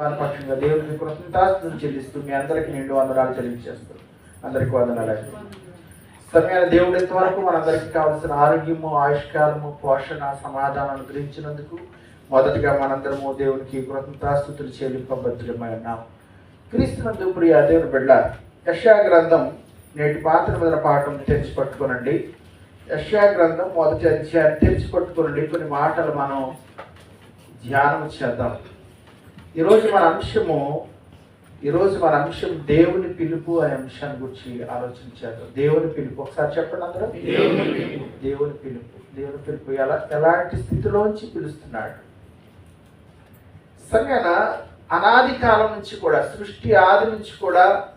పక్షంగా దేవుడికి కృతజ్ఞతాస్తులు చెల్లిస్తూ మీ అందరికీ నిండు వందనాలు చెల్లించేస్తూ అందరికీ వందనాలు సమయాన దేవుడు ఇంతవరకు మనందరికీ కావాల్సిన ఆరోగ్యము ఆయుష్కాలము పోషణ సమాధానం గురించినందుకు మొదటిగా మనందరము దేవునికి కృతజ్ఞతాస్తుతులు చెల్లింపబద్ధులమై ఉన్నాం. క్రీస్తునందు ప్రియ దేవుని బిడ్డ యశా గ్రంథం నేటి పాత్ర మీద పాఠం తెరిచి పట్టుకునండి. యశా గ్రంథం మొదటి అధ్యాయం తెరిచి పట్టుకునండి. కొన్ని మాటలు మనం ధ్యానం చేద్దాం. ఈరోజు మన అంశము ఈరోజు మన అంశం దేవుని పిలుపు అనే అంశాన్ని గురించి ఆలోచించారు. దేవుని పిలుపు. ఒకసారి చెప్పండి అందరూ. దేవుని పిలుపు. దేవుని పిలుపు. దేవుని పిలుపు ఎలా ఎలాంటి స్థితిలోంచి పిలుస్తున్నాడు? సరేనా అనాది కాలం నుంచి కూడా సృష్టి ఆది నుంచి కూడా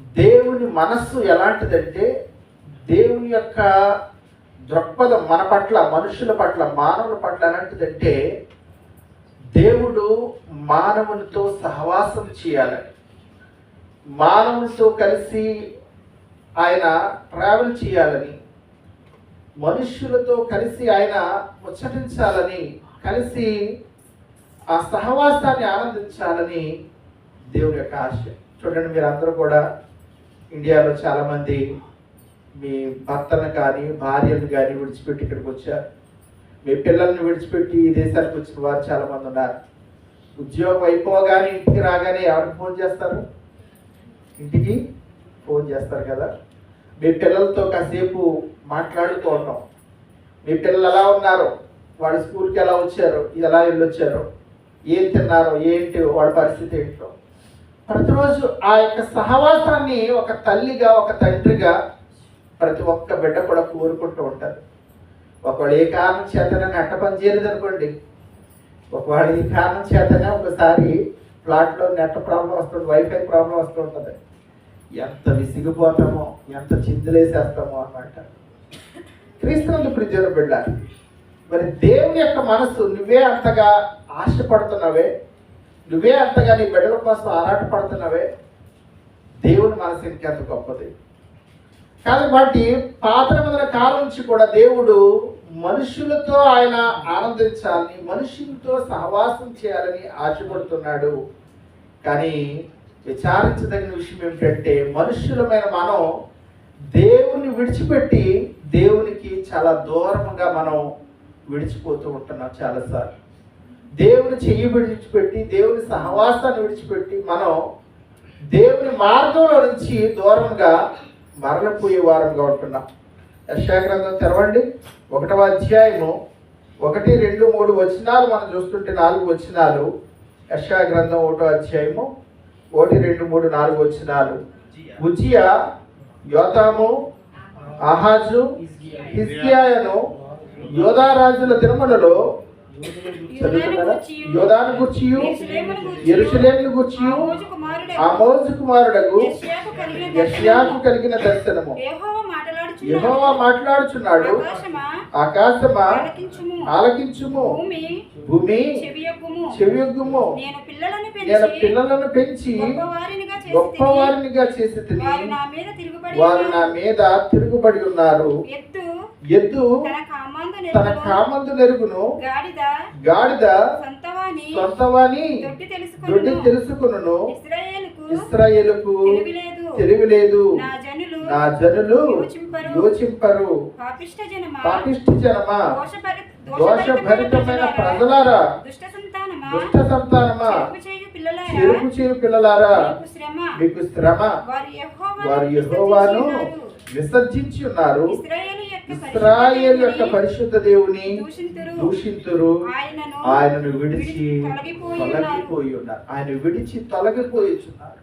దేవుని మనస్సు ఎలాంటిదంటే దేవుని యొక్క దృక్పథం మన పట్ల మనుషుల పట్ల మానవుల పట్ల ఎలాంటిదంటే దేవుడు మానవునితో సహవాసం చేయాలని మానవునితో కలిసి ఆయన ట్రావెల్ చేయాలని మనుష్యులతో కలిసి ఆయన ముచ్చటించాలని కలిసి ఆ సహవాసాన్ని ఆనందించాలని దేవుడి యొక్క ఆశ. చూడండి మీరు అందరూ కూడా ఇండియాలో చాలామంది మీ భర్తను కానీ భార్యను కానీ విడిచిపెట్టి ఇక్కడికి వచ్చారు. మీ పిల్లల్ని విడిచిపెట్టి ఈ దేశానికి వచ్చిన వారు చాలా మంది ఉన్నారు. ఉద్యోగం అయిపోగానే ఇంటికి రాగానే ఎవరికి ఫోన్ చేస్తారు? ఇంటికి ఫోన్ చేస్తారు కదా. మీ పిల్లలతో కాసేపు మాట్లాడుతూ ఉన్నాం. మీ పిల్లలు ఎలా ఉన్నారు? వాడు స్కూల్కి ఎలా వచ్చారు? ఎలా వెళ్ళొచ్చారు? ఏం తిన్నారు? ఏంటి? వాడి పరిస్థితి ఏంటో. ప్రతిరోజు ఆ యొక్క సహవాసాన్ని ఒక తల్లిగా ఒక తండ్రిగా ప్రతి ఒక్క బిడ్డ కూడా కోరుకుంటూ ఉంటారు. ఒకవేళ ఏ కారణం చేతనే నెట్ట పని చేయలేదు అనుకోండి ఒకవేళ ఈ కారణం చేతనే ఒకసారి ప్లాట్లో నెట్ ప్రాబ్లం వస్తుంది వైఫై ప్రాబ్లం వస్తుంటుంది. ఎంత విసిగిపోతామో ఎంత చిందులేసేస్తామో అనమాట క్రీస్తువులు ప్రిజన బిడ్డ మరి దేవుని యొక్క మనసు నువ్వే అంతగా ఆశపడుతున్నావే? నువ్వే అంతగా నీ బిడ్డల కోసం ఆరాటపడుతున్నావే? దేవుని మనసు ఇంకెంత గొప్పది? కాబట్టి పాత నిబంధన కాలం నుంచి కూడా దేవుడు మనుషులతో ఆయన ఆనందించాలని మనుషులతో సహవాసం చేయాలని ఆశపడుతున్నాడు. కానీ విచారించదగిన విషయం ఏమిటంటే మనుషులమైన మనం దేవుని విడిచిపెట్టి దేవునికి చాలా దూరంగా మనం విడిచిపోతూ ఉంటున్నాం చాలాసార్లు. దేవుని చెయ్యి విడిచిపెట్టి దేవుని సహవాసాన్ని విడిచిపెట్టి మనం దేవుని మార్గంలో నుంచి దూరంగా మరణపోయే వారంగా ఉంటున్నాం. యశాగ్రంథం తెరవండి. ఒకటవ అధ్యాయము. ఒకటి రెండు మూడు వచనాలు మనం చూస్తుంటే నాలుగు వచనాలు. యశాగ్రంథం ఒకటో అధ్యాయము. ఒకటి రెండు మూడు నాలుగు వచనాలు. ఉజియా యోతాము ఆహాజు హిస్కియాయను యోధారాజుల తిరుమలలో యోధాను గుర్చియు ఎరుసలేమును గుర్చియు ఆమోజు కుమారుడకు యష్యాకు కలిగిన దర్శనము. యెహోవా మాట్లాడుచున్నాడు. ఆకాశమా? ఆలకించుము. భూమి? చెవియొగ్గుము. నేను పిల్లలను పెంచి గొప్పవారినిగా చేసి గొప్పవారినిగా చేసి తిని వారు నా మీద తిరుగుబడి వారు నా మీద తిరుగుబడి ఉన్నారు. ఎత్తు ఎద్దు తన కామాందు తన నెరుగును, గాడిద సొంతవాని సొంతవాని దొడ్డి తెలుసుకును ఇస్రాయేలుకు తెలివిలేదు తెలివిలేదు. నా జనులు యోచింపరు. పాపిష్ట జనమా? దోషభరితమైన ప్రజలారా? దుష్ట సంతానమా? చెరుపు చేయు పిల్లలారా? మీకు శ్రమ. వారు యెహోవాను విసర్జించి ఉన్నారు. ఇస్రాయేల్ యొక్క పరిశుద్ధ దేవుని దూషింతురు. ఆయనను విడిచి తొలగిపోయి ఉన్నారు. ఆయన విడిచి తొలగిపోయి ఉన్నారు.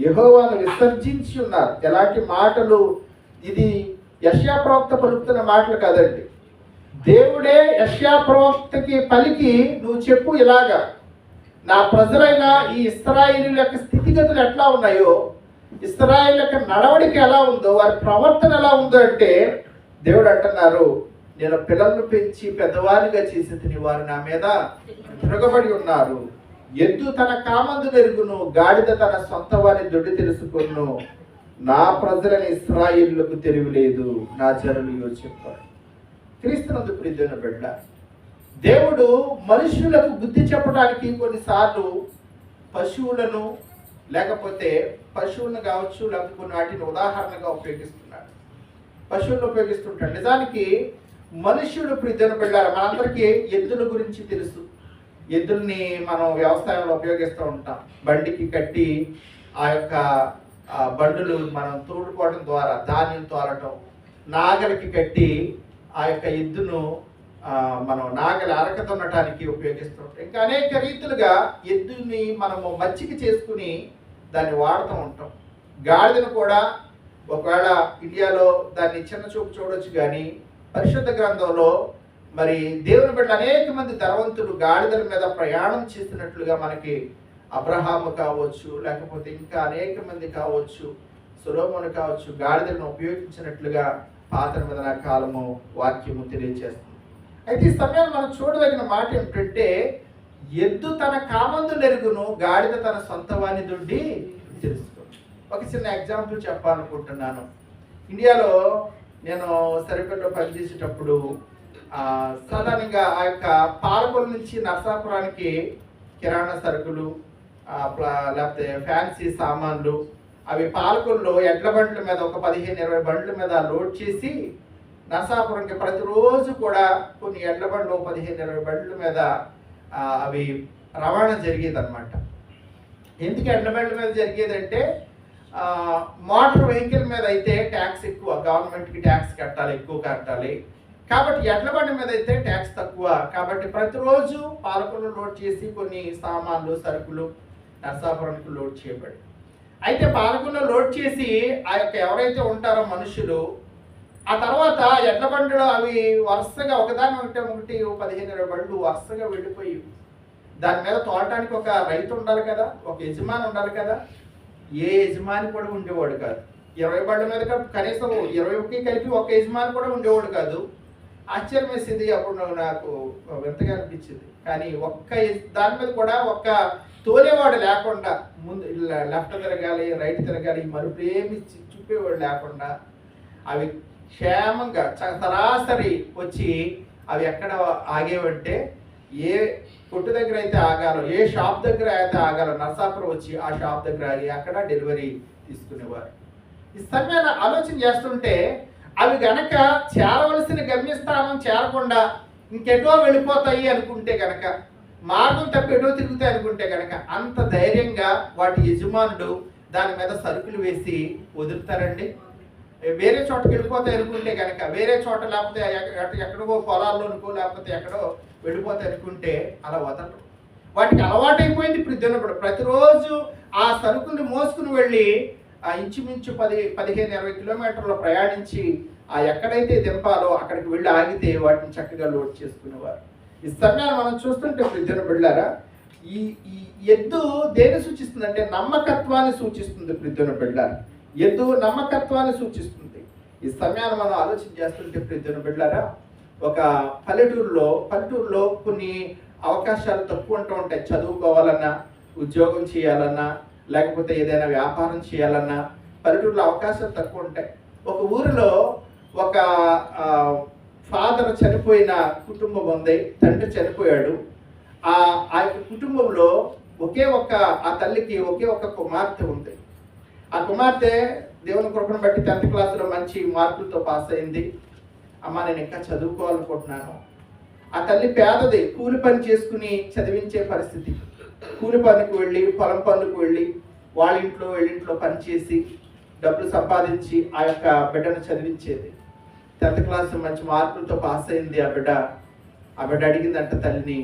యెహోవాను విసర్జించి ఉన్నారు. ఎలాంటి మాటలు? ఇది యష్యా ప్రవక్త పలుకుతున్న మాటలు కాదండి. దేవుడే యష్యా ప్రవక్తకి పలికి నువ్వు చెప్పు ఇలాగా. నా ప్రజలైన ఈ ఇస్రాయేలీల యొక్క స్థితిగతులు ఎట్లా ఉన్నాయో ఇస్రాయల్ యొక్క నడవడిక ఎలా ఉందో వారి ప్రవర్తన ఎలా ఉందో అంటే దేవుడు అంటున్నారు నేను పిల్లలను పెంచి పెద్దవారిగా చేసి తిని వారు నా మీద తిరగబడి ఉన్నారు. ఎద్దు తన కామందు నెరుగును గాడిద తన సొంత వారి దొడ్డి తెలుసుకును. నా ప్రజలని ఇస్రాయిల్లకు తెలియలేదు నా జనులు చెప్పారు. క్రీస్తునందు ప్రియున బిడ్డ దేవుడు మనుషులకు బుద్ధి చెప్పడానికి కొన్నిసార్లు పశువులను లేకపోతే పశువులను కావచ్చు లేకపోతే కొన్ని వాటిని ఉదాహరణగా ఉపయోగిస్తున్నాడు పశువులను ఉపయోగిస్తుంటాడు నిజానికి మనుష్యుడు ప్రిజన పెళ్ళారు. మనందరికీ ఎద్దుల గురించి తెలుసు. ఎద్దుల్ని మనం వ్యవసాయంలో ఉపయోగిస్తూ ఉంటాం. బండికి కట్టి ఆ యొక్క బండులు మనం తోడుకోవడం ద్వారా ధాన్యం తోలటం నాగలికి కట్టి ఆ యొక్క ఎద్దును మనం నాగలి అరక దున్నటానికి ఉపయోగిస్తుంటాం ఇంకా అనేక రీతులుగా ఎద్దుని మనము మచ్చిక చేసుకుని దాన్ని వాడుతూ ఉంటాం. గాడిదను కూడా ఒకవేళ ఇండియాలో దాన్ని చిన్న చూపు చూడొచ్చు కానీ పరిశుద్ధ గ్రంథంలో మరి దేవుని బట్టి అనేక మంది ధనవంతులు గాడిదల మీద ప్రయాణం చేసినట్లుగా మనకి అబ్రహాము కావచ్చు లేకపోతే ఇంకా అనేక మంది కావచ్చు సులోమును కావచ్చు గాడిదలను ఉపయోగించినట్లుగా పాత్ర మీద కాలము వాక్యము తెలియజేస్తుంది అయితే ఈ సమయంలో మనం చూడదగిన మాట ఏమిటంటే ఎద్దు తన కామందు నెరుగును గాడిద తన సొంత వాణి దుడ్డి తెలుసుకో ఒక చిన్న ఎగ్జాంపుల్ చెప్పాలనుకుంటున్నాను. ఇండియాలో నేను సరిపెట్టలో పనిచేసేటప్పుడు సాధారణంగా ఆ యొక్క పాలకొల నుంచి నర్సాపురానికి కిరాణా సరుకులు లేకపోతే ఫ్యాన్సీ సామాన్లు అవి పాలకొల్లో ఎడ్ల బండ్ల మీద ఒక పదిహేను ఇరవై బండ్ల మీద లోడ్ చేసి నరసాపురంకి ప్రతిరోజు కూడా కొన్ని ఎడ్ల బండ్లు పదిహేను ఇరవై బండ్ల మీద అవి రవాణా జరిగేది అనమాట ఎందుకు ఎడ్ల బండ్ల మీద జరిగేదంటే మోటార్ వెహికల్ మీద అయితే ట్యాక్స్ ఎక్కువ గవర్నమెంట్కి ట్యాక్స్ కట్టాలి ఎక్కువ కట్టాలి. కాబట్టి ఎడ్ల బండి మీద అయితే ట్యాక్స్ తక్కువ. కాబట్టి ప్రతిరోజు పాలకులు లోడ్ చేసి కొన్ని సామాన్లు సరుకులు నరసాపురానికి లోడ్ చేయబడి. అయితే పాలకుల్లో లోడ్ చేసి ఆ యొక్క ఎవరైతే ఉంటారో మనుషులు ఆ తర్వాత ఎడ్ల బండ్లు అవి వరుసగా ఒకదాని ఒకటి ఒకటి పదిహేను ఇరవై బండ్లు వరుసగా వెళ్ళిపోయి దాని మీద తోడటానికి ఒక రైతు ఉండాలి కదా ఒక యజమాని ఉండాలి కదా. ఏ యజమాని కూడా ఉండేవాడు కాదు. ఇరవై బండ్ల మీద కనీసం ఇరవై ఒకటి కలిపి ఒక యజమాని కూడా ఉండేవాడు కాదు. ఆశ్చర్యం వేసింది అప్పుడు నాకు వింతగా అనిపించింది. కానీ ఒక్క దాని మీద కూడా ఒక్క తోలేవాడు లేకుండా ముందు లెఫ్ట్ తిరగాలి రైట్ తిరగాలి మరుపు ఏమి చి- చూపేవాడు లేకుండా అవి క్షేమంగా చ- సరాసరి వచ్చి అవి ఎక్కడ ఆగేవంటే ఏ కొట్టు దగ్గర అయితే ఆగాలో ఏ షాప్ దగ్గర అయితే ఆగాలో నర్సాపురం వచ్చి ఆ షాప్ దగ్గర ఆగి అక్కడ డెలివరీ తీసుకునేవారు. ఈ సమయాన్ని ఆలోచన చేస్తుంటే అవి గనక చేరవలసిన గమ్యస్థానం చేరకుండా ఇంకెటో వెళ్ళిపోతాయి అనుకుంటే గనక మార్గం తప్పి ఎటో తిరుగుతాయి అనుకుంటే గనక అంత ధైర్యంగా వాటి యజమానుడు దాని మీద సరుకులు వేసి వదులుతారండి. వేరే చోటకి వెళ్ళిపోతాయి అనుకుంటే కనుక వేరే చోట లేకపోతే ఎక్క- పొలాల్లో ఎక్కడికో లేకపోతే ఎక్కడో వెళ్ళిపోతాయి అనుకుంటే అలా వదలరు. వాటికి అలవాటైపోయింది ఇప్పుడు దినప్పుడు ప్రతిరోజు ఆ సరుకుల్ని మోసుకుని వెళ్ళి ఆ ఇంచుమించు పది పదిహేను ఇరవై కిలోమీటర్లు ప్రయాణించి ఆ ఎక్కడైతే దింపాలో అక్కడికి వెళ్ళి ఆగితే వాటిని చక్కగా లోడ్ చేసుకునేవారు. ఈ సమయాన్ని మనం చూస్తుంటే వృద్ధుని బిళ్ళారా ఈ ఈ ఎద్దు దేని సూచిస్తుంది అంటే నమ్మకత్వాన్ని సూచిస్తుంది వృద్ధుని బిళ్ళారా ఎందుకు నమ్మకత్వాన్ని సూచిస్తుంది. ఈ సమయాన్ని మనం ఆలోచన చేస్తుంటే వృద్ధుని బిడ్డారా ఒక పల్లెటూరులో పల్లెటూరులో కొన్ని అవకాశాలు తక్కువ ఉంటూ ఉంటాయి. చదువుకోవాలన్నా ఉద్యోగం చేయాలన్నా లేకపోతే ఏదైనా వ్యాపారం చేయాలన్నా పల్లెటూరులో అవకాశాలు తక్కువ ఉంటాయి. ఒక ఊరిలో ఒక ఫాదర్ చనిపోయిన కుటుంబం ఉంది తండ్రి చనిపోయాడు. ఆ ఆ యొక్క కుటుంబంలో ఒకే ఒక్క ఆ తల్లికి ఒకే ఒక్క కుమార్తె ఉంది. ఆ కుమార్తె దేవుని కృపను బట్టి టెన్త్ క్లాస్లో మంచి మార్కులతో పాస్ అయింది. అమ్మ నేను ఇంకా చదువుకోవాలనుకుంటున్నాను. ఆ తల్లి పేదది కూలి పని చేసుకుని చదివించే పరిస్థితి. కూలి పనికి వెళ్ళి పొలం పనులకు వెళ్ళి వాళ్ళ ఇంట్లో వెళ్ళింట్లో పని చేసి డబ్బులు సంపాదించి ఆ యొక్క బిడ్డను చదివించేది. టెన్త్ క్లాస్ మంచి మార్కులతో పాస్ అయింది ఆ బిడ్డ. ఆ బిడ్డ అడిగిందంట తల్లిని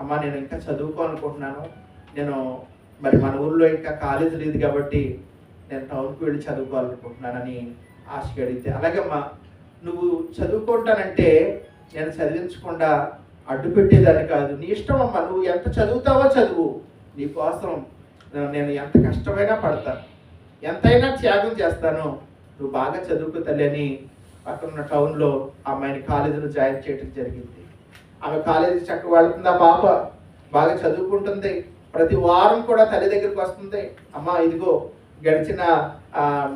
అమ్మ నేను ఇంకా చదువుకోవాలనుకుంటున్నాను. నేను మరి మన ఊర్లో ఇంకా కాలేజ్ లేదు కాబట్టి నేను టౌన్కి వెళ్ళి చదువుకోవాలనుకుంటున్నానని ఆశగా అడిగితే అలాగమ్మా నువ్వు చదువుకుంటానంటే నేను చదివించకుండా అడ్డు పెట్టేదాన్ని కాదు. నీ ఇష్టం అమ్మా నువ్వు ఎంత చదువుతావో చదువు. నీ కోసం నేను- ఎంత కష్టమైనా పడతాను. ఎంతైనా త్యాగం చేస్తాను. నువ్వు బాగా చదువుకు తల్లి అని పక్కన ఉన్న టౌన్లో అమ్మాయిని కాలేజీలో జాయిన్ చేయడం జరిగింది. ఆమె కాలేజీ చక్కగా వెళ్తుంది ఆ పాప బాగా చదువుకుంటుంది. ప్రతి వారం కూడా తల్లి దగ్గరికి వస్తుంది. అమ్మ ఇదిగో గడిచిన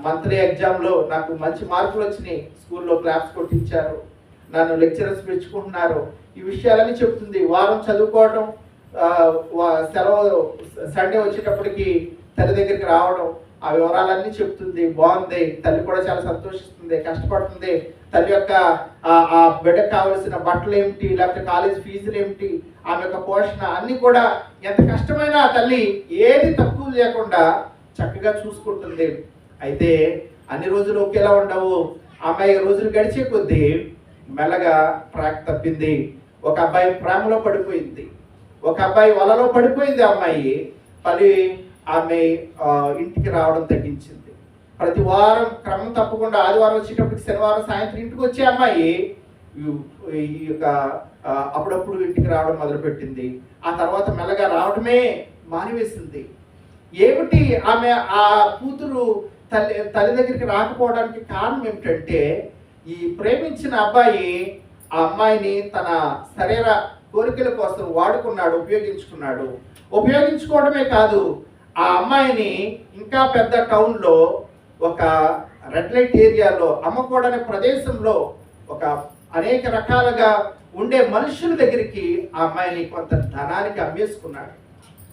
మంత్లీ ఎగ్జామ్లో నాకు మంచి మార్కులు వచ్చినాయి. స్కూల్లో క్లాప్స్ కొట్టించారు. నన్ను లెక్చరర్స్ మెచ్చుకుంటున్నారు. ఈ విషయాలన్నీ చెప్తుంది. వారం చదువుకోవడం సెలవు సండే వచ్చేటప్పటికి తల్లి దగ్గరికి రావడం ఆ వివరాలన్నీ చెప్తుంది. బాగుంది. తల్లి కూడా చాలా సంతోషిస్తుంది కష్టపడుతుంది. తల్లి యొక్క ఆ- బిడ్డకు కావలసిన బట్టలు ఏమిటి లేకపోతే కాలేజ్ ఫీజులు ఏమిటి ఆమె యొక్క పోషణ అన్నీ కూడా ఎంత కష్టమైనా తల్లి ఏది తక్కువ లేకుండా చక్కగా చూసుకుంటుంది. అయితే అన్ని రోజులు ఒకేలా ఉండవు. అమ్మాయి రోజులు గడిచే కొద్దీ మెల్లగా ట్రాక్ తప్పింది. ఒక అబ్బాయి ప్రేమలో పడిపోయింది. ఒక అబ్బాయి వలలో పడిపోయింది అమ్మాయి. మళ్ళీ ఆమె ఇంటికి రావడం తగ్గించింది. ప్రతి వారం క్రమం తప్పకుండా ఆదివారం వచ్చేటప్పటికి శనివారం సాయంత్రం ఇంటికి వచ్చే అమ్మాయి ఈ- యొక్క అప్పుడప్పుడు ఇంటికి రావడం మొదలుపెట్టింది. ఆ తర్వాత మెల్లగా రావడమే మానివేసింది. ఏమిటి ఆమె ఆ కూతురు తల్లి తల్లి దగ్గరికి రాకపోవడానికి కారణం ఏమిటంటే ఈ ప్రేమించిన అబ్బాయి ఆ అమ్మాయిని తన శరీర కోరికల కోసం వాడుకున్నాడు ఉపయోగించుకున్నాడు. ఉపయోగించుకోవడమే కాదు ఆ అమ్మాయిని ఇంకా పెద్ద టౌన్లో ఒక రెడ్ లైట్ ఏరియాలో అమ్మకూడని ప్రదేశంలో ఒక అనేక రకాలుగా ఉండే మనుషుల దగ్గరికి ఆ అమ్మాయిని కొంత ధనానికి అమ్మేసుకున్నాడు.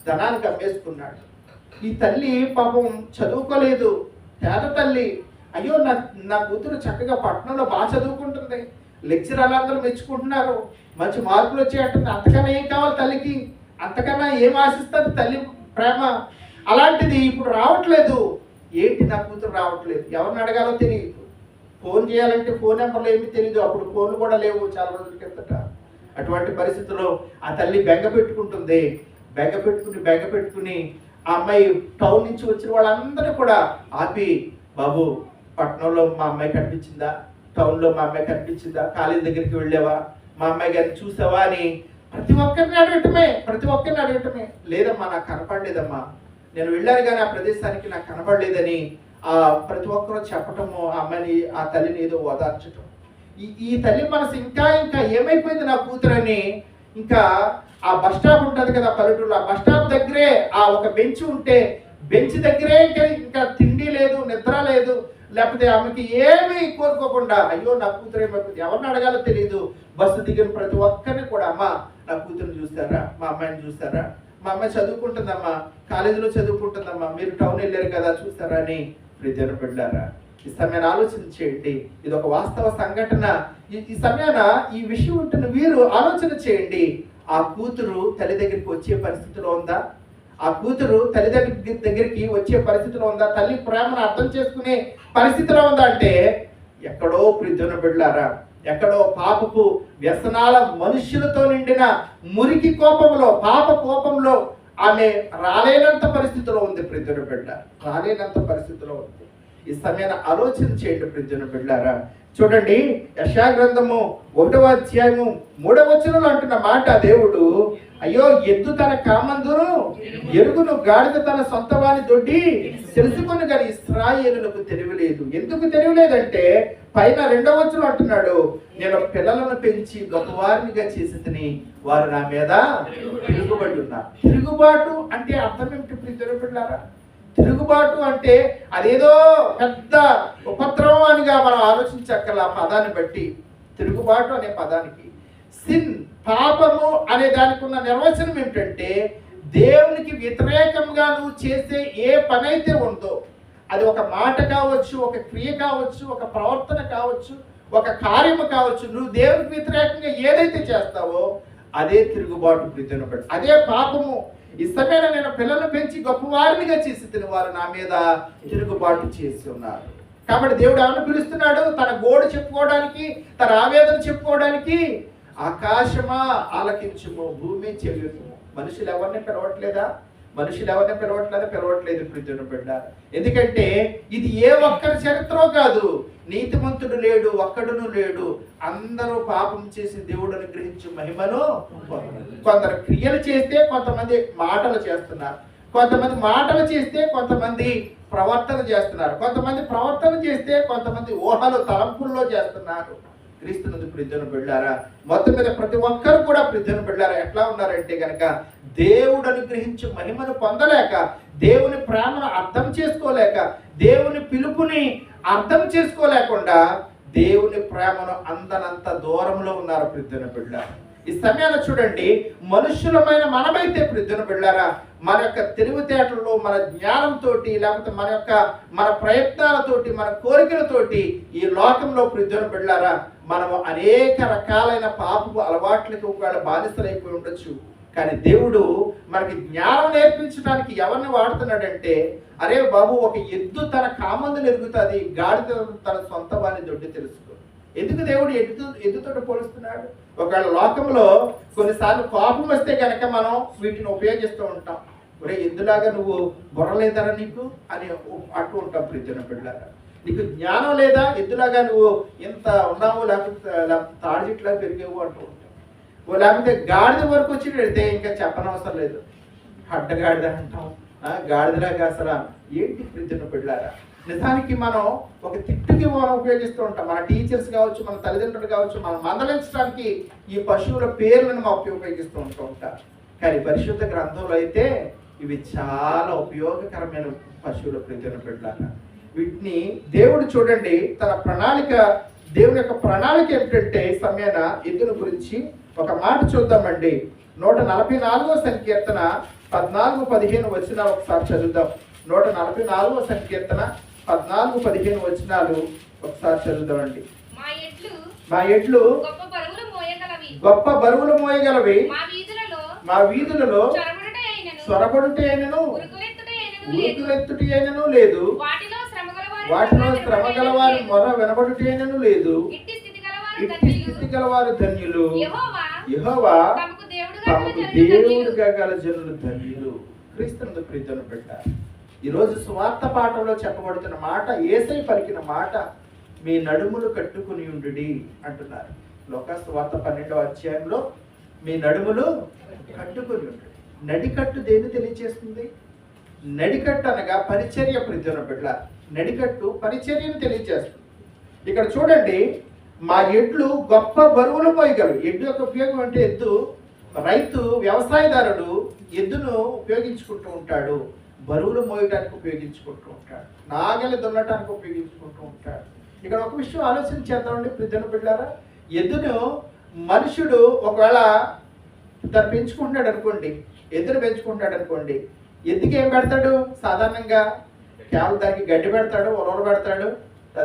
ధనానికి అమ్మేసుకున్నాడు. ఈ తల్లి పాపం చదువుకోలేదు. పేద తల్లి. అయ్యో నా నా కూతురు చక్కగా పట్టణంలో బాగా చదువుకుంటుంది. లెక్చర్ అందరూ మెచ్చుకుంటున్నారు. మంచి మార్కులు వచ్చాయంటుంది. అంతకన్నా ఏం కావాలి తల్లికి? అంతకన్నా ఏం ఆశిస్తుంది తల్లి ప్రేమ? అలాంటిది ఇప్పుడు రావట్లేదు. ఏంటి నా కూతురు రావట్లేదు? ఎవరిని అడగాలో తెలియదు. ఫోన్ చేయాలంటే ఫోన్ నెంబర్లు ఏమీ తెలియదు అప్పుడు ఫోన్లు కూడా లేవు చాలా రోజుల కిందట. అటువంటి పరిస్థితుల్లో ఆ తల్లి బెంగ పెట్టుకుంటుంది. బెంగ పెట్టుకుని బెంగ పెట్టుకుని ఆ అమ్మాయి టౌన్ నుంచి వచ్చిన వాళ్ళందరూ కూడా ఆపి బాబు పట్టణంలో మా అమ్మాయి కనిపించిందా? టౌన్లో మా అమ్మాయి కనిపించిందా? కాలేజ్ దగ్గరికి వెళ్ళావా? మా అమ్మాయి గారిని చూసావా? అని ప్రతి ఒక్కరిని అడగటమే ప్రతి ఒక్కరిని అడగటమే. లేదమ్మా నాకు కనపడలేదమ్మా. నేను వెళ్ళాను కానీ ఆ ప్రదేశానికి నాకు కనపడలేదని ఆ ప్రతి ఒక్కరూ చెప్పటము ఆ అమ్మాయిని ఆ తల్లిని ఏదో ఓదార్చటం. ఈ ఈ తల్లి మనసు ఇంకా ఇంకా ఏమైపోయింది నా కూతురని ఇంకా ఆ బస్ స్టాప్ ఉంటుంది కదా పల్లెటూరులో ఆ బస్ స్టాప్ దగ్గరే ఆ ఒక బెంచ్ ఉంటే బెంచ్ దగ్గరే ఇంకా ఇంకా తిండి లేదు నిద్ర లేదు లేకపోతే ఆమెకి ఏమీ కోరుకోకుండా అయ్యో నా కూతురు ఏమైపోతుంది ఎవరిని అడగాలో తెలియదు బస్సు దిగిన ప్రతి ఒక్కరిని కూడా అమ్మ నా కూతురుని చూస్తారా? మా అమ్మాయిని చూస్తారా? మా అమ్మాయి చదువుకుంటుందమ్మా కాలేజీలో చదువుకుంటుందమ్మా మీరు టౌన్ వెళ్ళారు కదా చూస్తారా అని ప్రిజన పెట్టారా ఈ సమయాన్ని ఆలోచన చేయండి. ఇది ఒక వాస్తవ సంఘటన. ఈ ఈ సమయాన ఈ విషయం ఉంటున్న వీరు ఆలోచన చేయండి. ఆ కూతురు తల్లి దగ్గరికి వచ్చే పరిస్థితిలో ఉందా? ఆ కూతురు తల్లి దగ్గర దగ్గరికి వచ్చే పరిస్థితిలో ఉందా? తల్లి ప్రేమను అర్థం చేసుకునే పరిస్థితిలో ఉందా అంటే ఎక్కడో ప్రిజన బిడ్డారా ఎక్కడో పాపపు వ్యసనాల మనుష్యులతో నిండిన మురికి కోపంలో పాప కోపంలో ఆమె రాలేనంత పరిస్థితిలో ఉంది ప్రిజన బిడ్డ. రాలేనంత పరిస్థితిలో ఉంది. ఈ సమయాన్ని ఆలోచన చేయండి ప్రిజన బిడ్డారా చూడండి యశా గ్రంథము ఒకటవ అధ్యాయము మూడవ వచనంలో అంటున్న మాట దేవుడు అయ్యో ఎద్దు తన కామందును ఎరుగును గాడిద తన సొంత వారి దొడ్డి తెలుసుకొని కానీ ఇస్రాయేలులకు తెలియలేదు. ఎందుకు తెలియలేదంటే పైన రెండవ వచనం అంటున్నాడు నేను పిల్లలను పెంచి గొప్పవారినిగా చేసి తిని వారు నా మీద తిరుగుబడి ఉన్నారు. తిరుగుబాటు అంటే అర్థం ఏమిటి ఇప్పుడు తిరుగుబాటు అంటే అదేదో పెద్ద ఉపద్రవానిగా మనం ఆలోచించక్కల ఆ పదాన్ని బట్టి. తిరుగుబాటు అనే పదానికి. సిన్ పాపము అనే దానికి ఉన్న నిర్వచనం ఏమిటంటే దేవునికి వ్యతిరేకంగా నువ్వు చేసే ఏ పనైతే ఉందో అది ఒక మాట కావచ్చు ఒక క్రియ కావచ్చు ఒక ప్రవర్తన కావచ్చు ఒక కార్యము కావచ్చు నువ్వు దేవునికి వ్యతిరేకంగా ఏదైతే చేస్తావో అదే తిరుగుబాటు ప్రీతిని అదే పాపము. ఇష్టమైన నేను పిల్లలు పెంచి గొప్పవారినిగా చేసి తిని వారు నా మీద తిరుగుబాటు చేసి ఉన్నారు. కాబట్టి దేవుడు ఆమెను పిలుస్తున్నాడు? తన గోడు చెప్పుకోవడానికి తన ఆవేదన చెప్పుకోవడానికి ఆకాశమా ఆలకించము భూమి చెల్లిము మనుషులు ఎవరిని పిలవట్లేదా? మనుషులు ఎవరిని పిలవట్లేదు పిలవట్లేదు ప్రీతిని బిడ్డ ఎందుకంటే ఇది ఏ ఒక్కరి చరిత్రో కాదు. నీతిమంతుడు లేడు ఒక్కడును లేడు. అందరూ పాపం చేసి దేవుడు అనుగ్రహించు మహిమను కొందరు క్రియలు చేస్తే కొంతమంది మాటలు చేస్తున్నారు. కొంతమంది మాటలు చేస్తే కొంతమంది ప్రవర్తన చేస్తున్నారు. కొంతమంది ప్రవర్తన చేస్తే కొంతమంది ఊహలు తలంపుల్లో చేస్తున్నారు. క్రీస్తునందు ప్రిద్ధను బిడ్డారా మొత్తం మీద ప్రతి ఒక్కరు కూడా ప్రిద్ధను బిడ్డారా ఎట్లా ఉన్నారంటే కనుక దేవుడు అనుగ్రహించి మహిమను పొందలేక దేవుని ప్రేమను అర్థం చేసుకోలేక దేవుని పిలుపుని అర్థం చేసుకోలేకుండా దేవుని ప్రేమను అందనంత దూరంలో ఉన్నారు ప్రిద్ధన బిడ్డ ఈ సమయాన్ని చూడండి మనుషులమైన మనమైతే ప్రిద్దన బిళ్ళారా మన యొక్క తెలివితేటల్లో మన జ్ఞానంతో లేకపోతే మన యొక్క మన ప్రయత్నాలతోటి మన కోరికలతోటి ఈ లోకంలో ప్రొద్దున బిళ్ళారా మనము అనేక రకాలైన పాపపు అలవాట్లకు ఒకవేళ బాధితులైపోయి ఉండొచ్చు. కానీ దేవుడు మనకి జ్ఞానం నేర్పించడానికి ఎవరిని వాడుతున్నాడంటే అరే బాబు ఒక ఎద్దు తన కామందులు ఎరుగుతుంది గాడిద తన సొంత వారిని దొడ్డి తెలుసుకో. ఎందుకు దేవుడు ఎద్దు ఎద్దుతో పోలుస్తున్నాడు? ఒకవేళ లోకంలో కొన్నిసార్లు కోపం వస్తే కనుక మనం వీటిని ఉపయోగిస్తూ ఉంటాం. ఒరే ఎద్దులాగా నువ్వు బుర్రలేదరా నీకు? అని అంటూ ఉంటాం ప్రతి పిల్లలారా నీకు జ్ఞానం లేదా? ఎద్దులాగా నువ్వు ఇంత ఉన్నావు లేకపోతే లేకపోతే తాడిచిట్లా పెరిగేవు అంటూ ఉంటాం లేకపోతే గాడిద వరకు వచ్చి పెడితే ఇంకా చెప్పనవసరం లేదు. అడ్డగాడిద అంటాం. గాడిదలాగా అసలు ఏంటి ప్రీతిన పెళ్ళారా నిజానికి మనం ఒక తిట్టుకి మనం ఉపయోగిస్తూ ఉంటాం. మన టీచర్స్ కావచ్చు మన తల్లిదండ్రులు కావచ్చు మనం మందలించడానికి ఈ పశువుల పేర్లను మనం ఉపయోగిస్తూ ఉంటూ ఉంటాం. కానీ పరిశుద్ధ గ్రంథంలో అయితే ఇవి చాలా ఉపయోగకరమైన పశువుల ప్రీతిన పెళ్ళారా వీటిని దేవుడు చూడండి తన ప్రణాళిక దేవుని యొక్క ప్రణాళిక ఏమిటంటే సమయాన ఎద్దుల గురించి ఒక మాట చూద్దామండి. నూట నలభై నాలుగో సంకీర్తన పద్నాలుగు పదిహేను వచ్చిన ఒకసారి చదువుదాం. నూట నలభై నాలుగో సంకీర్తన పద్నాలుగు పదిహేను వచనాలు ఒకసారి చదువుదామండి. మా ఎడ్లు గొప్ప బరువులు మోయగలవి. మా వీధులలో చొరబడుట ఉరుకులెత్తుటి అయినను లేదు. వాటిలో శ్రమ గలవారి. మొర వినబడుట అయినను లేదు. ఇట్టి స్థితి గలవారు ధన్యులు. యెహోవా తమకు దేవుడుగా గల జనులు ధన్యులు. క్రీస్తునందు ప్రీతను పెట్టారు ఈరోజు సువార్త పాఠంలో చెప్పబడుతున్న మాట ఏసై పలికిన మాట మీ నడుములు కట్టుకుని ఉండుడి అంటున్నారు. లోక సువార్త పన్నెండవ అధ్యాయంలో మీ నడుములు కట్టుకుని ఉండు నడికట్టు దేని తెలియచేస్తుంది? నడికట్టు అనగా పరిచర్య ప్రతిన బిడ్డ నడికట్టు పరిచర్యను తెలియజేస్తుంది. ఇక్కడ చూడండి మా ఎడ్లు గొప్ప బరువులు మోయగలవు ఎడ్డు యొక్క ఉపయోగం అంటే ఎద్దు రైతు వ్యవసాయదారుడు ఎద్దును ఉపయోగించుకుంటూ ఉంటాడు. బరువులు మోయడానికి ఉపయోగించుకుంటూ ఉంటాడు. నాగలి దున్నటానికి ఉపయోగించుకుంటూ ఉంటాడు. ఇక్కడ ఒక విషయం ఆలోచన చేద్దామండి ప్రజల బిడ్డారా. ఎద్దును మనుషుడు ఒకవేళ తను పెంచుకుంటున్నాడు అనుకోండి ఎద్దును పెంచుకుంటాడు అనుకోండి ఎద్దుకి ఏం పెడతాడు? సాధారణంగా కేవలం దానికి గడ్డి పెడతాడు ఉలవలు పెడతాడు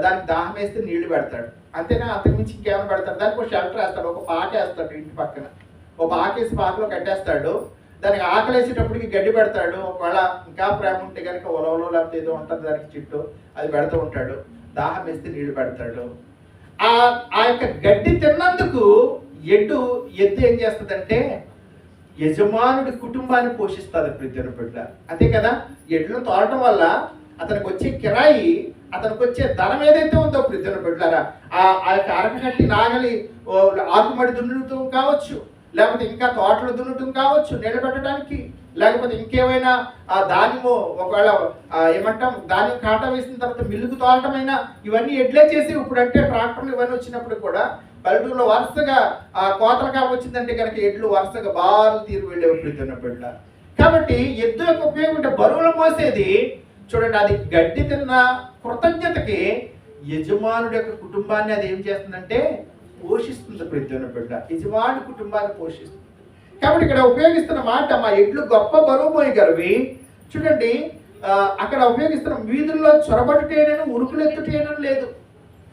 దానికి దాహం వేస్తే నీళ్ళు పెడతాడు. అంతేనా? అంతకుమించి ఇంకేమైనా పెడతాడు? దానికి ఒక షెల్టర్ వేస్తాడు ఒక పాక వేస్తాడు ఇంటి పక్కన. ఒక పాక వేసి పాకలో కట్టేస్తాడు. దానికి ఆకలి వేసేటప్పటికి గడ్డి పెడతాడు. ఒకవేళ ఇంకా ప్రేమ ఉంటే కనుక ఉలవలో లేకపోతే ఏదో ఉంటుంది దానికి చిట్టు అది పెడుతూ ఉంటాడు. దాహం వేస్తే నీళ్ళు పెడతాడు. ఆ ఆ యొక్క గడ్డి తిన్నందుకు ఎడ్డు ఎద్దు ఏం చేస్తుందంటే యజమానుడి కుటుంబాన్ని పోషిస్తుంది ప్రతి బిడ్డ అంతే కదా? ఎడ్లను తోలటం వల్ల అతనికి వచ్చే కిరాయి అతనికి వచ్చే ధనం ఏదైతే ఉందో ప్రతి పెట్టారా ఆ ఆ యొక్క అరకట్టి నాగలి ఆకుమడి దున్నటం కావచ్చు లేకపోతే ఇంకా తోటలు దున్నటం కావచ్చు నిలబెట్టడానికి లేకపోతే ఇంకేమైనా ఆ ధాన్యము ఒకవేళ ఏమంటాం ధాన్యం కాట వేసిన తర్వాత మిల్లుకు తోలటమైనా ఇవన్నీ ఎడ్లే చేసి ఇప్పుడు అంటే ట్రాక్టర్లు ఇవన్నీ వచ్చినప్పుడు కూడా పల్లెటూరులో వరుసగా ఆ కోతల కాలం వచ్చిందంటే కనుక ఎడ్లు వరుసగా బాగా తీరు వెళ్ళేవి ప్రతి కాబట్టి ఎద్దు యొక్క ఉపయోగం అంటే బరువులు మోసేది చూడండి అది గడ్డి తిన్న కృతజ్ఞతకి యజమానుడి యొక్క కుటుంబాన్ని అది ఏం చేస్తుందంటే పోషిస్తుంది ప్రతి బిడ్డ యజమాని కుటుంబాన్ని పోషిస్తుంది. కాబట్టి ఇక్కడ ఉపయోగిస్తున్న మాట మా ఎడ్లు గొప్ప బరువు మోయగలవి చూడండి అక్కడ ఉపయోగిస్తున్న వీధుల్లో చొరబడుటేనని ఉరుకులెత్తుటేనని లేదు.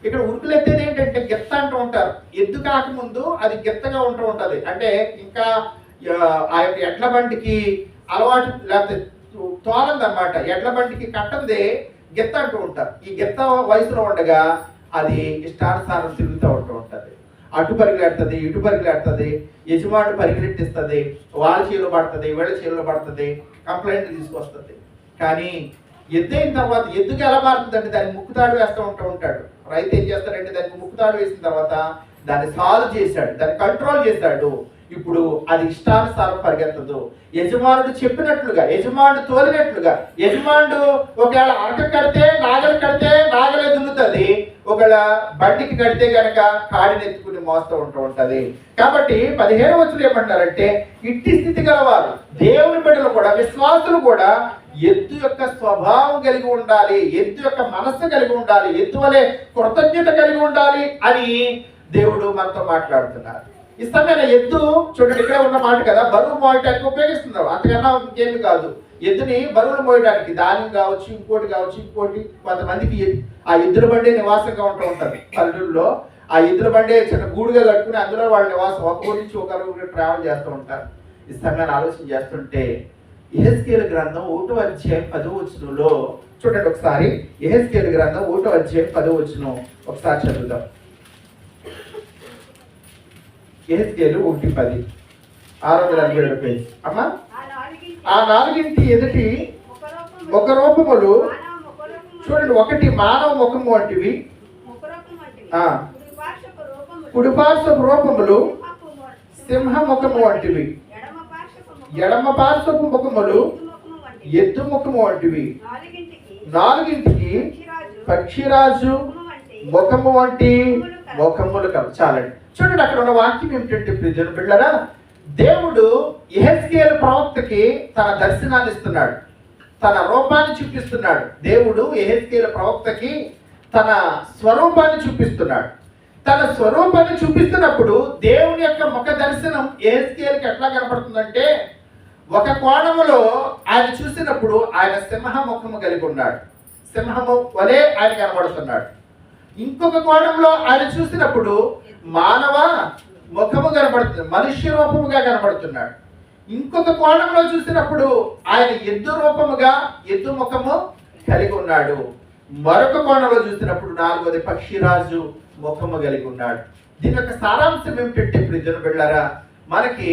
ఇక్కడ ఉరుకులెత్తేది ఏంటంటే గెత్త అంటూ ఉంటారు. ఎద్దు కాకముందు అది గెత్తగా ఉంటూ ఉంటుంది. అంటే ఇంకా ఆ యొక్క ఎడ్ల బండికి అలవాటు లేకపోతే తోలందనమాట ఎడ్ల బండికి కట్టందే గెత్త అంటూ ఉంటారు. ఈ గెత్త వయసులో ఉండగా అది ఇష్టానుసారం తిరుగుతూ ఉంటూ ఉంటుంది. అటు పరిగెడుతుంది ఇటు పరిగెడుతుంది యజమానుడు పరిగెట్టిస్తుంది వాళ్ళ చీరలు పడుతుంది వీళ్ళ చీరలు పడుతుంది కంప్లైంట్ తీసుకొస్తుంది. కానీ ఎద్దు అయిన తర్వాత ఎద్దుకు ఎలా మారుతుందంటే దాన్ని ముక్కుతాడు వేస్తూ ఉంటూ ఉంటాడు. రైతు ఏం చేస్తాడంటే దానికి ముక్కుతాడు వేసిన తర్వాత దాన్ని సాల్వ్ చేశాడు దాన్ని కంట్రోల్ చేశాడు. ఇప్పుడు అది ఇష్టానుసారం పరిగెత్తదు. యజమానుడు చెప్పినట్లుగా యజమానుడు తోలినట్లుగా యజమానుడు ఒకవేళ అరక కడితే నాగలి కడితే నాగలే దున్నుతుంది. ఒకవేళ బండికి కడితే గనక కాడిని ఎత్తుకుని మోస్తూ ఉంటూ ఉంటుంది. కాబట్టి పదిహేను వచ్చులు ఏమంటారంటే ఇట్టి స్థితి గలవారు దేవుని బిడ్డలు కూడా విశ్వాసులు కూడా ఎద్దు యొక్క స్వభావం కలిగి ఉండాలి ఎద్దు యొక్క మనస్సు కలిగి ఉండాలి ఎద్దు వలె కృతజ్ఞత కలిగి ఉండాలి అని దేవుడు మనతో మాట్లాడుతున్నారు. ఇష్టమైన ఎద్దు చూడండి ఇక్కడే ఉన్న మాట కదా బరువు మోయటానికి ఉపయోగిస్తున్నారు అంతకన్నా ఇంకేమి కాదు. ఎద్దుని బరువులు మోయడానికి ధాన్యం కావచ్చు ఇంకోటి కావచ్చు ఇంకోటి కొంతమందికి ఆ ఎద్దుల బండే నివాసంగా ఉంటూ ఉంటారు. పల్లెల్లో ఆ ఎద్దుల బండే చిన్న గూడుగా కట్టుకుని అందులో వాళ్ళ నివాసం ఒక ఊరి నుంచి ఒక ట్రావెల్ చేస్తూ ఉంటారు. ఇష్టంగా ఆలోచన చేస్తుంటే ఎహెస్కేల్ గ్రంథం ఒకటో అధ్యాయం పదో చూడండి ఒకసారి. ఎహెస్కేల్ గ్రంథం ఒకటో అధ్యాయం పదో ఒకసారి చదువుదాం. ఎహెస్కేలు ఒకటి పది. ఆరు వందల ఎనభై ఏడు పేజ్ అమ్మా ఆ నాలుగింటి ఎదుటి ఒక రూపములు. చూడండి ఒకటి మానవ ముఖము వంటివి. కుడిపార్శ్వపు రూపములు. సింహ ముఖము వంటివి. ఎడమ పార్శ్వపు ముఖములు. ఎద్దు ముఖము వంటివి. నాలుగింటికి పక్షిరాజు ముఖము వంటి ముఖము వంటి ముఖములు కల చాలండి. చూడండి అక్కడ ఉన్న వాక్యం ఏమిటంటే ప్రజలు బిళ్ళరా దేవుడు ఎహెస్కేల్ ప్రవక్తకి తన దర్శనాన్ని ఇస్తున్నాడు. తన రూపాన్ని చూపిస్తున్నాడు. దేవుడు ఎహెస్కేల్ ప్రవక్తకి తన స్వరూపాన్ని చూపిస్తున్నాడు. తన స్వరూపాన్ని చూపిస్తున్నప్పుడు దేవుని యొక్క ముఖ దర్శనం ఎహెస్కేల్కి ఎట్లా కనపడుతుందంటే ఒక కోణములో ఆయన చూసినప్పుడు ఆయన సింహ ముఖము కలిగి ఉన్నాడు. సింహము వలె ఆయన కనబడుతున్నాడు. ఇంకొక కోణంలో ఆయన చూసినప్పుడు మానవ ముఖము కనబడుతుంది మనుష్య రూపముగా కనబడుతున్నాడు ఇంకొక కోణంలో చూసినప్పుడు ఆయన ఎద్దు రూపముగా ఎద్దు ముఖము కలిగి ఉన్నాడు. మరొక కోణంలో చూసినప్పుడు నాలుగోది పక్షిరాజు ముఖము కలిగి ఉన్నాడు. దీని యొక్క సారాంశం ఏమిటంటే ప్రజలు వెళ్ళారా మనకి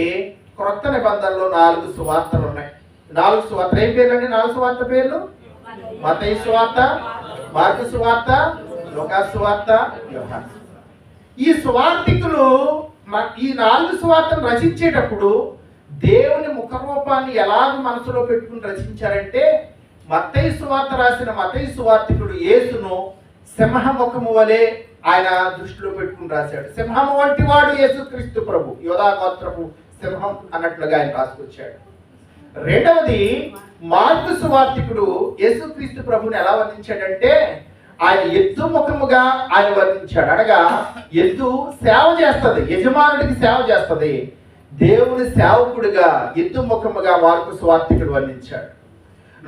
క్రొత్త నిబంధనలో నాలుగు సువార్తలు ఉన్నాయి. నాలుగు సువార్తలు ఏం పేర్లండి? నాలుగు సువార్త పేర్లు? మతయి సువార్త మార్కు సువార్త లోకా సువార్త యోహాను. ఈ స్వార్థికులు మ- ఈ నాలుగు సువార్తను రచించేటప్పుడు దేవుని ముఖరూపాన్ని ఎలాగ మనసులో పెట్టుకుని రచించారంటే మత్తయి సువార్త రాసిన మత్తయి సువార్థికుడు యేసును సింహముఖము వలె ఆయన దృష్టిలో పెట్టుకుని రాశాడు. సింహము వంటి వాడు యేసుక్రీస్తు ప్రభు. యోధాగోత్రపు సింహం అన్నట్లుగా ఆయన రాసుకొచ్చాడు. రెండవది మార్పు సువార్థికుడు యేసుక్రీస్తు ప్రభుని ఎలా వర్ణించాడంటే ఆయన ఎద్దు ముఖముగా ఆయన వర్ణించాడు అనగా ఎద్దు సేవ చేస్తుంది యజమానుడికి సేవ చేస్తుంది. దేవుని సేవకుడిగా ఎద్దు ముఖముగా మార్పు స్వార్థికుడు వర్ణించాడు.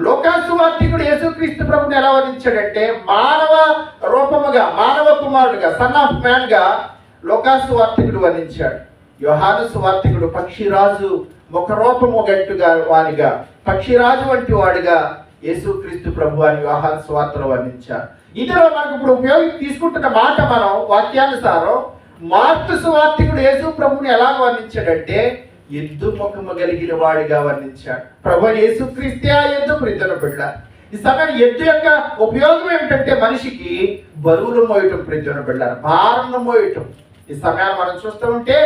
లోకాసువార్థికుడు యేసుక్రీస్తు ప్రభుని ఎలా వర్ణించాడంటే మానవ రూపముగా మానవ కుమారుడుగా సన్ ఆఫ్ మ్యాన్గా లోకాసువార్థికుడు వర్ణించాడు. యోహాను సువార్థికుడు పక్షిరాజు ముఖ రూపము గట్టుగా వానిగా పక్షిరాజు వంటి వాడిగా యేసుక్రీస్తు ప్రభు అని యోహాను సువార్తలో వర్ణించారు. ఇందులో మనకు ఇప్పుడు ఉపయోగి తీసుకుంటున్న మాట మనం వాక్యానుసారం మార్పు సువార్తికుడు యేసు ప్రభుని ఎలా వర్ణించాడంటే ఎద్దు ముఖము కలిగిన వాడిగా వర్ణించాడు. ప్రభు యేసుక్రీస్తే ఆ ఎద్దు ప్రితన బిడ్డ ఈ సమయం ఎద్దు యొక్క ఉపయోగం ఏమిటంటే మనిషికి బరువులు మోయటం ప్రితన బిడ్డ భారంను మోయటం. ఈ సమయాన్ని మనం చూస్తూ ఉంటే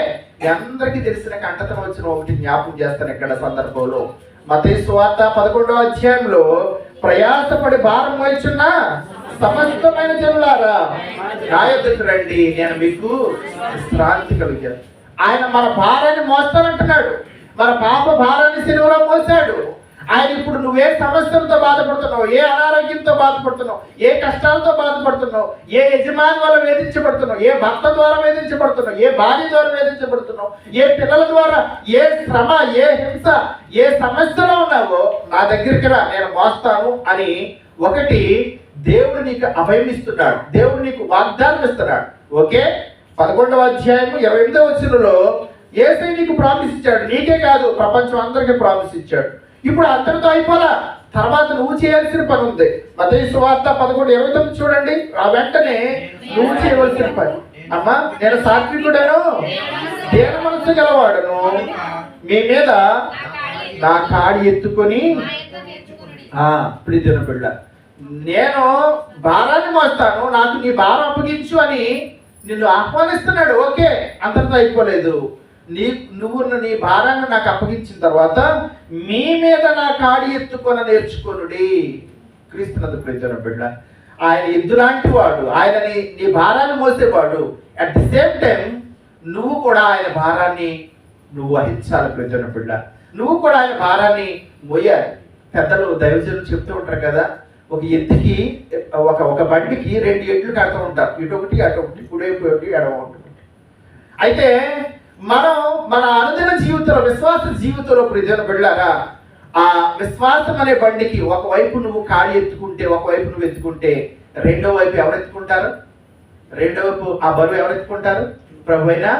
అందరికీ తెలిసిన కంటతన వచ్చిన ఒకటి జ్ఞాపకం చేస్తాను ఇక్కడ సందర్భంలో. మత సువార్త పదకొండవ అధ్యాయంలో ప్రయాసపడి భారం మోయిచున్నా సమస్తమైన జనులారా నా రండి నేను మీకు విశ్రాంతి కలిగాను. ఆయన మన భారాన్ని మోస్తానంటున్నాడు. మన పాప భారాన్ని సిలువలో మోసాడు ఆయన ఇప్పుడు నువ్వే సమస్యలతో బాధపడుతున్నావు ఏ అనారోగ్యంతో బాధపడుతున్నావు ఏ కష్టాలతో బాధపడుతున్నావు ఏ యజమాని వల్ల వేధించబడుతున్నావు ఏ భర్త ద్వారా వేధించబడుతున్నావు ఏ భార్య ద్వారా వేధించబడుతున్నావు ఏ పిల్లల ద్వారా ఏ శ్రమ ఏ హింస ఏ సమస్యలో ఉన్నావో నా దగ్గరికి రా నేను మోస్తాను అని ఒకటి దేవుడు నీకు అభయం ఇస్తున్నాడు. దేవుడు నీకు వాగ్దానం ఇస్తున్నాడు. ఓకే? పదకొండవ అధ్యాయము ఇరవై ఎనిమిదవ వచ్చినలో ఏసై నీకు ప్రామిస్ ఇచ్చాడు నీకే కాదు ప్రపంచం అందరికీ ప్రామిస్ ఇచ్చాడు ఇప్పుడు అంతటితో అయిపోలా? తర్వాత నువ్వు చేయాల్సిన పని ఉంది. మతయ సువార్త పదకొండు ఇరవై తొమ్మిది చూడండి. ఆ వెంటనే నువ్వు చేయవలసిన పని. అమ్మా నేను సాత్వికుడను. దేన మనసు గలవాడను. మీ మీద నా కాడి ఎత్తుకొని ఆ ప్రిజన పిల్ల నేను భారాన్ని మోస్తాను నాకు నీ భారం అప్పగించు అని నిన్ను ఆహ్వానిస్తున్నాడు. ఓకే అంతటితో అయిపోలేదు. నీ నువ్వు నీ భారాన్ని నాకు అప్పగించిన తర్వాత మీ మీద నా కాడి ఎత్తుకొని నేర్చుకొనుడి. క్రీస్తునది ప్రజల బిడ్డ ఆయన ఎద్దులాంటి వాడు? ఆయన నీ నీ భారాన్ని మోసేవాడు. అట్ ది సేమ్ టైం నువ్వు కూడా ఆయన భారాన్ని నువ్వు వహించాలి ప్రజల బిడ్డ. నువ్వు కూడా ఆయన భారాన్ని మోయాలి. పెద్దలు దైవజనులు చెప్తూ ఉంటారు కదా ఒక ఎత్తుకి ఒక ఒక బండికి రెండు ఎడ్లు కడుతూ ఉంటారు ఇటు ఒకటి అటు ఒకటి కుడైపు ఒకటి ఎడవ ఉంటుంది అయితే మనం మన అనుదిన జీవితంలో విశ్వాస జీవితంలో ప్రజలు వెళ్ళారా ఆ విశ్వాసం అనే బండికి ఒకవైపు నువ్వు కాళ్ళు ఎత్తుకుంటే ఒకవైపు నువ్వు ఎత్తుకుంటే రెండో వైపు ఎవరు ఎత్తుకుంటారు? రెండో వైపు ఆ బరువు ఎవరు ఎత్తుకుంటారు? ప్రభు అయినా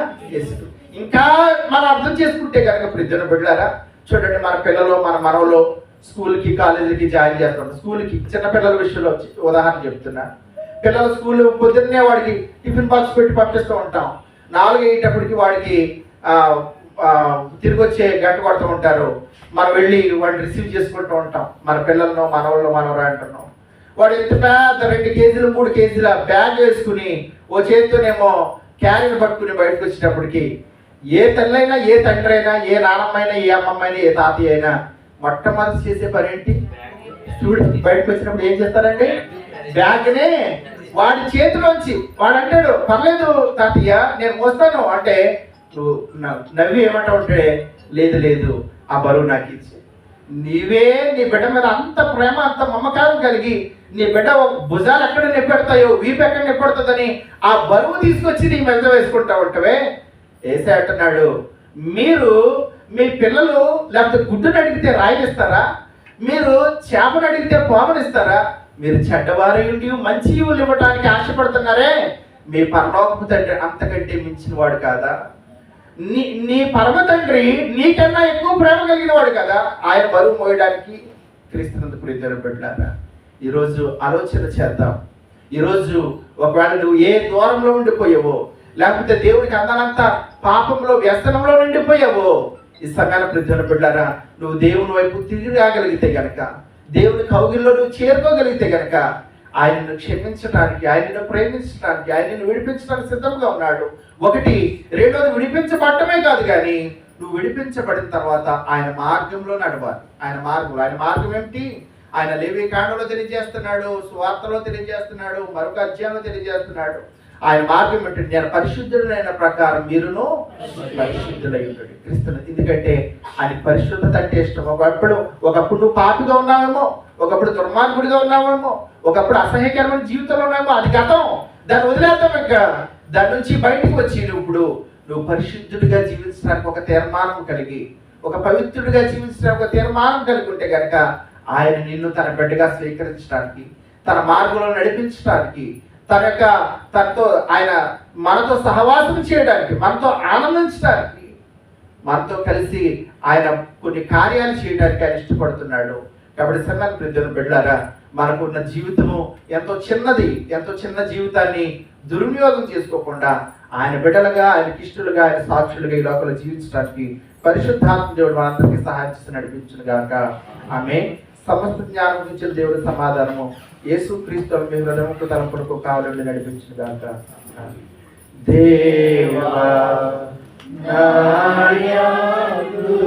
ఇంకా మనం అర్థం చేసుకుంటే కనుక ప్రజలు బిడ్డారా చూడండి మన పిల్లలు మన మనవలో స్కూల్కి కాలేజీకి జాయిన్ చేస్తాం స్కూల్కి చిన్నపిల్లల విషయంలో ఉదాహరణ చెప్తున్నా. పిల్లల స్కూల్ పొద్దున్నే వాడికి టిఫిన్ బాక్స్ పెట్టి పంపిస్తూ ఉంటాం. నాలుగు అయ్యేటప్పటికి వాడికి తిరిగి వచ్చే గంట కొడుతూ ఉంటారు. మనం వెళ్ళి వాడిని రిసీవ్ చేసుకుంటూ ఉంటాం. మన పిల్లలను మనవాళ్ళు మనవరా అంటున్నాం. వాడు ఎంత పెద్ద రెండు కేజీలు మూడు కేజీల బ్యాగ్ వేసుకుని ఓ చేతితోనేమో క్యారీని పట్టుకుని బయటకు వచ్చేటప్పటికి ఏ తల్లైనా ఏ తండ్రి అయినా ఏ నాన్నమ్మైనా ఏ అమ్మమ్మైనా ఏ తాతయ్య అయినా మొట్టమొదటి చేసే పని ఏంటి? స్టూడెంట్ బయటకు వచ్చినప్పుడు ఏం చేస్తారండి? బ్యాగ్నే వాడి చేతిలోంచి వాడు అంటాడు పర్లేదు తాతయ్య నేను మోస్తాను. అంటే నువ్వు నవ్వి ఏమంటా అంటే లేదు లేదు ఆ బరువు నాకు ఇచ్చి నీవే నీ బిడ్డ మీద అంత ప్రేమ అంత మమకారం కలిగి నీ బిడ్డ ఒక భుజాలు ఎక్కడ నిప్పెడతాయో వీపు ఎక్కడ నిప్పెడుతుందని ఆ బరువు తీసుకొచ్చి నీ మెంత వేసుకుంటా ఉంటవే? ఏసే అంటున్నాడు మీరు మీ పిల్లలు లేకపోతే గుడ్డును అడిగితే రాయిస్తారా మీరు చేపను అడిగితే పోమనిస్తారా? మీరు చెడ్డవారి ఉండి మంచి ఈవులు ఇవ్వడానికి ఆశపడుతున్నారే? మీ పరలోకపు తండ్రి అంతకంటే మించిన వాడు కాదా? నీ నీ పరమ తండ్రి నీకన్నా ఎక్కువ ప్రేమ కలిగిన వాడు కదా? ఆయన బరువు మోయడానికి క్రీస్తునందు ప్రీతిని పెట్టారా ఈరోజు ఆలోచన చేద్దాం. ఈరోజు ఒకవేళ నువ్వు ఏ దూరంలో ఉండిపోయావో లేకపోతే దేవుడికి అందనంత పాపంలో వ్యసనంలో నిండిపోయావో ఈ సమయాల ప్రజలు బిడ్డారా నువ్వు దేవుని వైపు తిరిగి రాగలిగితే గనక దేవుని కౌగిల్లో నువ్వు చేరుకోగలిగితే గనక ఆయనను క్షమించడానికి ఆయనను ప్రేమించడానికి ఆయనను విడిపించడానికి సిద్ధంగా ఉన్నాడు. ఒకటి రెండోది విడిపించబడటమే కాదు కానీ నువ్వు విడిపించబడిన తర్వాత ఆయన మార్గంలో నడవాలి. ఆయన మార్గంలో ఆయన మార్గం ఏమిటి? ఆయన లేవి కాండంలో తెలియజేస్తున్నాడు సువార్తలో తెలియజేస్తున్నాడు మరొక అధ్యాయంలో తెలియజేస్తున్నాడు. ఆయన మార్గం ఏంటంటే నేను పరిశుద్ధుడైన ప్రకారం మీరును పరిశుద్ధులై ఉంటాడు క్రిస్తుని ఎందుకంటే ఆయన పరిశుద్ధత అంటే ఇష్టం. ఒకప్పుడు ఒకప్పుడు నువ్వు పాపిగా ఉన్నావేమో ఒకప్పుడు దుర్మార్గుడిగా ఉన్నావేమో ఒకప్పుడు అసహ్యకరమైన జీవితంలో ఉన్నావేమో అది గతం. దాన్ని వదిలేద్దాం ఇంకా. దాని నుంచి బయటకు వచ్చి ఇప్పుడు నువ్వు పరిశుద్ధుడిగా జీవించడానికి ఒక తీర్మానం కలిగి ఒక పవిత్రుడిగా జీవించడానికి ఒక తీర్మానం కలిగి ఉంటే కనుక ఆయన నిన్ను తన బిడ్డగా స్వీకరించడానికి తన మార్గంలో నడిపించడానికి తన యొక్క తనతో ఆయన మనతో సహవాసం చేయడానికి మనతో ఆనందించడానికి మనతో కలిసి ఆయన కొన్ని కార్యాలు చేయడానికి ఆయన ఇష్టపడుతున్నాడు. కాబట్టి సన్నాన్ని ప్రజలు బిడ్డారా మనకున్న జీవితము ఎంతో చిన్నది ఎంతో చిన్న జీవితాన్ని దుర్వినియోగం చేసుకోకుండా ఆయన బిడ్డలుగా ఆయన కిష్టులుగా ఆయన సాక్షులుగా ఈ లోపల జీవించడానికి పరిశుద్ధాత్మ దేవుడు మనందరికీ సహాయం చేసి నడిపించును గాక ఆమె సమస్త జ్ఞానం నుంచి దేవుడి సమాధానము యేసు క్రీస్తు మీ హృదయముకు కొడుకు కావాలని నడిపించిన దాక ఆమేన్. దేవా నాయకుడు